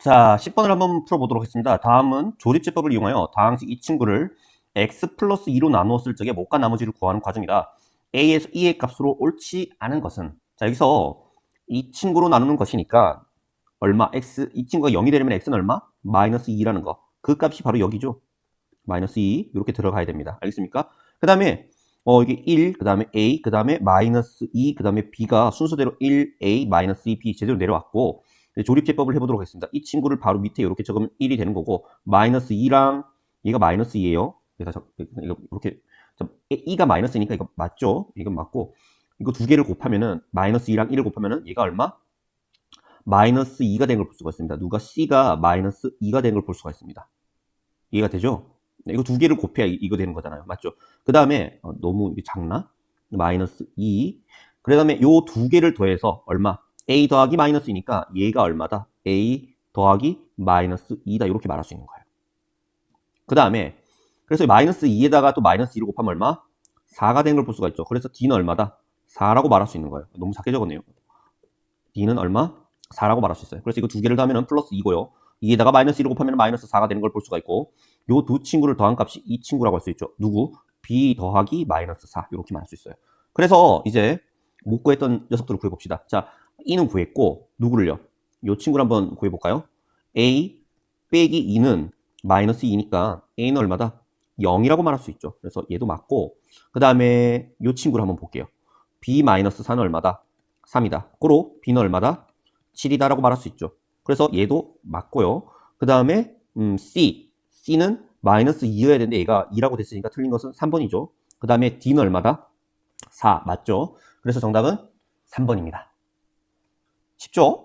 자, 10번을 한번 풀어보도록 하겠습니다. 다음은 조립제법을 이용하여 다항식 이 친구를 x 플러스 2로 나누었을 적에 못과 나머지를 구하는 과정이다. a에서 2의 값으로 옳지 않은 것은 자, 여기서 이 친구로 나누는 것이니까 얼마? x, 이 친구가 0이 되려면 x는 얼마? 마이너스 2라는 거. 그 값이 바로 여기죠. 마이너스 2 이렇게 들어가야 됩니다. 알겠습니까? 그 다음에 어 이게 1, 그 다음에 a, 그 다음에 마이너스 2, 그 다음에 b가 순서대로 1, a, 마이너스 2, b 제대로 내려왔고 조립제법을 해보도록 하겠습니다. 이 친구를 바로 밑에 이렇게 적으면 1이 되는 거고 마이너스 2랑 얘가 마이너스 2예요. 그래서 저, 이거 이렇게 2가 마이너스니까 이거 맞죠? 이건 맞고 이거 두 개를 곱하면은 마이너스 2랑 1을 곱하면은 얘가 얼마? 마이너스 2가 된 걸 볼 수가 있습니다. 누가 c가 마이너스 2가 된 걸 볼 수가 있습니다. 이해가 되죠? 네, 이거 두 개를 곱해야 이- 이거 되는 거잖아요. 맞죠? 그 다음에 어, 너무 작나? 마이너스 2. 그 다음에 요 두 개를 더해서 얼마? A 더하기 마이너스이니까 얘가 얼마다? a 더하기 마이너스 2다. 이렇게 말할 수 있는 거예요. 그 다음에 그래서 이 마이너스 2에다가 또 마이너스 2를 곱하면 얼마? 4가 된 걸 볼 수가 있죠. 그래서 d는 얼마다? 4라고 말할 수 있는 거예요. 너무 작게 적었네요. d는 얼마? 4라고 말할 수 있어요. 그래서 이거 두 개를 더하면 플러스 2고요. 2에다가 마이너스 1을 곱하면 마이너스 4가 되는 걸 볼 수가 있고 요 두 친구를 더한 값이 이 친구라고 할 수 있죠. 누구? b 더하기 마이너스 4 이렇게 말할 수 있어요. 그래서 이제 못 구했던 녀석들을 구해봅시다. 자, e는 구했고 누구를요? 요 친구를 한번 구해볼까요? a 빼기 2는 마이너스 2니까 a는 얼마다? 0이라고 말할 수 있죠. 그래서 얘도 맞고 그 다음에 요 친구를 한번 볼게요. b 마이너스 4는 얼마다? 3이다. 고로 b는 얼마다? 7이다라고 말할 수 있죠. 그래서 얘도 맞고요. 그 다음에 음, C, C는 마이너스 2여야 되는데 얘가 2라고 됐으니까 틀린 것은 3번이죠. 그 다음에 D는 얼마다? 4 맞죠? 그래서 정답은 3번입니다. 쉽죠?